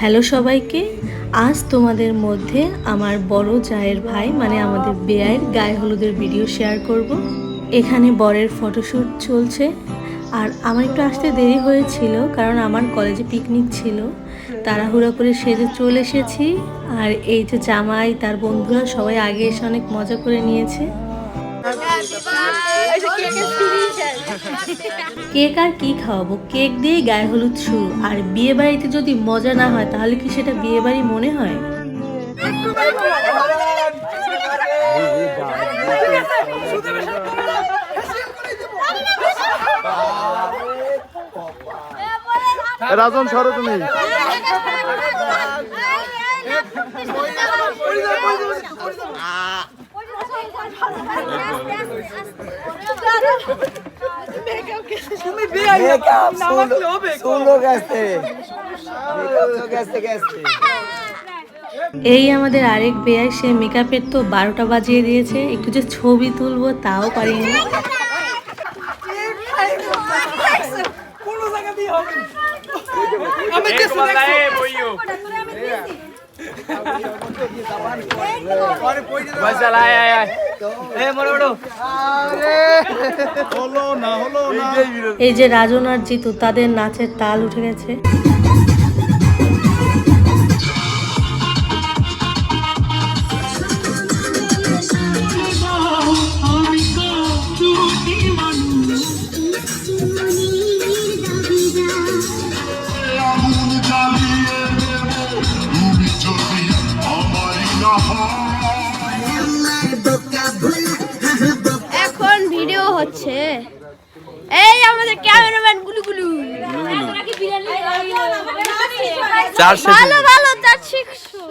Hello সবাইকে। আজ তোমাদের মধ্যে আমার বড় জায়ের ভাই মানে আমাদের বেয়ায়ের গায়ে হলুদের ভিডিও শেয়ার করব। এখানে বরের ফটোশ্যুট চলছে। আর আমার একটু আসতে দেরি হয়েছিল কারণ আমার কলেজে পিকনিক ছিল। তাড়াহুড়ো করে সেজে চলে এসেছি। আর এই যে জামাই তার বন্ধুরা সবাই আগে এসে অনেক মজা করে নিয়েছে। কেক আর কি খাওয়াবো? কেক দিয়ে গায়ে হলুদ শুরু। আর বিয়ে বাড়িতে যদি মজা না হয়, তাহলে কি সেটা বিয়ে বাড়ি মনে হয়? রাজন, সরো তুমি। গেছে তো গেছে গেছে এই আমাদের আরেক বেয়াই সে মেকআপের তো বারোটা বাজিয়ে দিয়েছে। একটু যে ছবি তুলবো তাও পারিনি। না। এই যে রাজন আর জিতু তাদের নাচের তাল উঠে গেছে। এখন ভিডিও হচ্ছে। এই আমাদের ক্যামেরাম্যান গুলু গুলু ভালো ভালো চার শিখছো।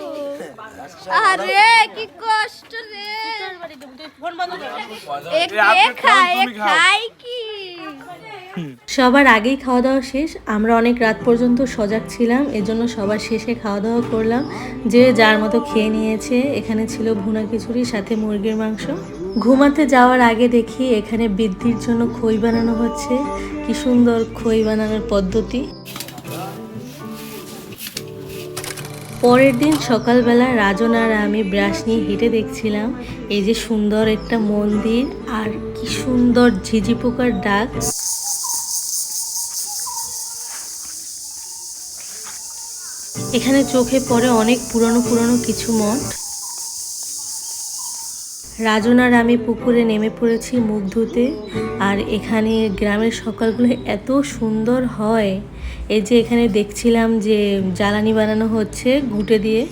আরে কি কষ্ট রে। এ খায় কি সবার আগেই খাওয়া দাওয়া শেষ। আমরা অনেক রাত পর্যন্ত সজাগ ছিলাম, এজন্য সবার শেষে খাওয়া দাওয়া করলাম। যে যার মতো খেয়ে নিয়েছে, এখানে ছিল ভুনা খিচুড়ি, সাথে মুরগির মাংস। ঘুমাতে যাওয়ার আগে দেখি এখানে বৃদ্ধির জন্য খই বানানো হচ্ছে। কি সুন্দর খই বানানোর পদ্ধতি। পরের দিন সকালবেলা রাজন আর আমি ব্রাশ নিয়ে হেঁটে দেখছিলাম, এই যে সুন্দর একটা মন্দির, আর কি সুন্দর ঝিঝি পোকার ডাক। এখানে চোখে পড়ে অনেক পুরনো পুরনো কিছু মঠ রাজন আর আমি পুকুরে নেমে পড়েছি মুখ ধুতে, আর এখানে গ্রামের সকালগুলো এত সুন্দর হয়। এই যে এখানে দেখছিলাম যে জ্বালানি বানানো হচ্ছে ঘুটে দিয়ে।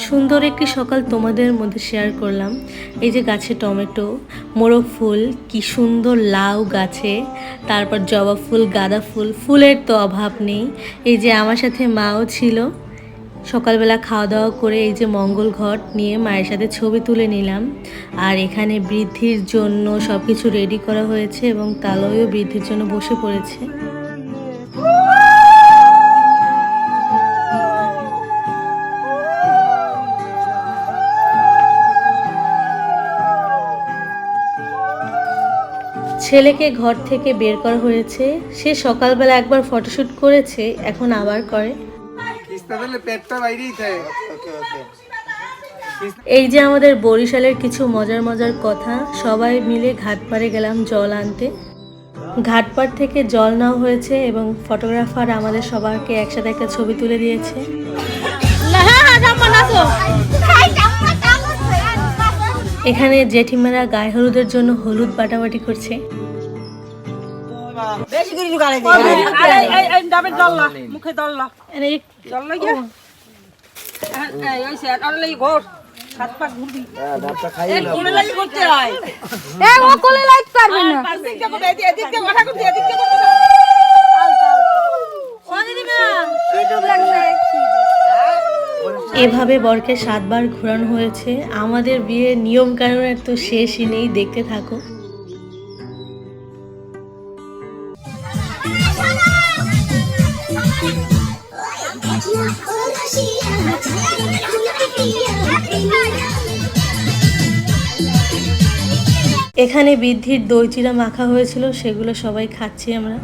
সুন্দর একটি সকাল তোমাদের মধ্যে শেয়ার করলাম। এই যে গাছে টমেটো, মোরগ ফুল, কি সুন্দর লাউ গাছে, তারপর জবা ফুল, গাঁদা ফুল, ফুলের তো অভাব নেই। এই যে আমার সাথে মাও ছিল, সকালবেলা খাওয়া দাওয়া করে এই যে মঙ্গল ঘট নিয়ে মায়ের সাথে ছবি তুলে নিলাম। আর এখানে বৃদ্ধির জন্য সব কিছু রেডি করা হয়েছে এবং তালয়ও বৃদ্ধির জন্য বসে পড়েছে। ছেলেকে ঘর থেকে বের করা হয়েছে। সে সকালবেলা একবার ফটোশ্যুট করেছে এখন আবার করে। এই যে আমাদের বরিশালের কিছু মজার মজার কথা সবাই মিলে ঘাটপাড়ে গেলাম জল আনতে। ঘাটপাড় থেকে জল নেওয়া হয়েছে এবং ফটোগ্রাফার আমাদের সবাইকে একসাথে একটা ছবি তুলে দিয়েছে। এখানে জেঠিমারা গায়ে হলুদের জন্য হলুদ বাটাবাটি করছে। বেশি করে ঢুকালে ডাবে দল্লা মুখে দল্লা দল্লা গিয়া। হয় এ ও কোলে লাইট পারবে না। এদিক দিয়ে করবে এদিক এদিক দিয়ে মাথা করতে এদিক দিয়ে করবে না ও দিদি মা এভাবে বরকে সাতবার ঘোরানো হয়েছে। আমাদের বিয়ে নিয়ম কানুনের তো শেষই নেই দেখতে থাকো। এখানে বৃদ্ধির দই চিরা মাখা হয়েছিল সেগুলো সবাই খাচ্ছি আমরা।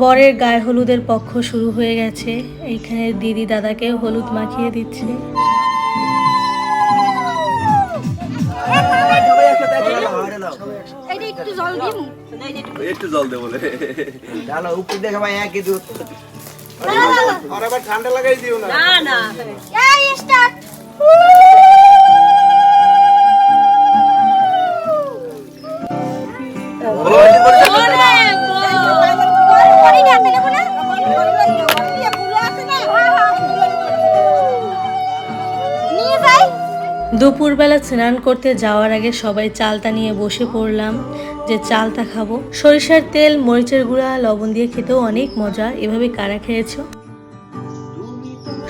বরের গায়ে হলুদের পক্ষ শুরু হয়ে গেছে। এইখানে দিদি দাদাকে হলুদ মাখিয়ে দিচ্ছে। একটু জল দিম। একটু জল দে বলে। ডালো উপর দিয়ে সবাই একই দুধ না দুপুরবেলা স্নান করতে যাওয়ার আগে সবাই চালতা নিয়ে বসে পড়লাম যে চালতা খাব। সরিষার তেল, মরিচের গুঁড়া, লবণ দিয়ে খেতেও অনেক মজা। এভাবে কারা খেয়েছো?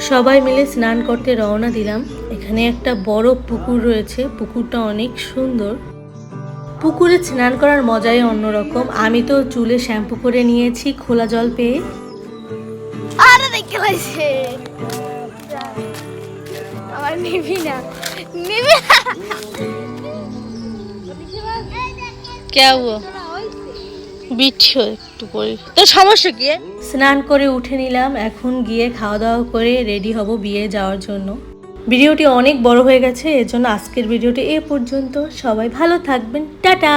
সবাই মিলে স্নান করতে রওনা দিলাম। এখানে একটা বড় পুকুর রয়েছে। পুকুরটা অনেক সুন্দর। পুকুরে স্নান করার মজাই অন্যরকম। আমি তো চুলে শ্যাম্পু করে নিয়েছি, খোলা জল পেয়ে। আরে দেখে আমার নিবি না। বিচ্ছু একটু করি। তোর সমস্যা কি? স্নান করে উঠে নিলাম এখন গিয়ে খাওয়া দাওয়া করে রেডি হব বিয়ে যাওয়ার জন্য। ভিডিওটি অনেক বড় হয়ে গেছে এর জন্য আজকের ভিডিওটি এ পর্যন্ত। সবাই ভালো থাকবেন টাটা!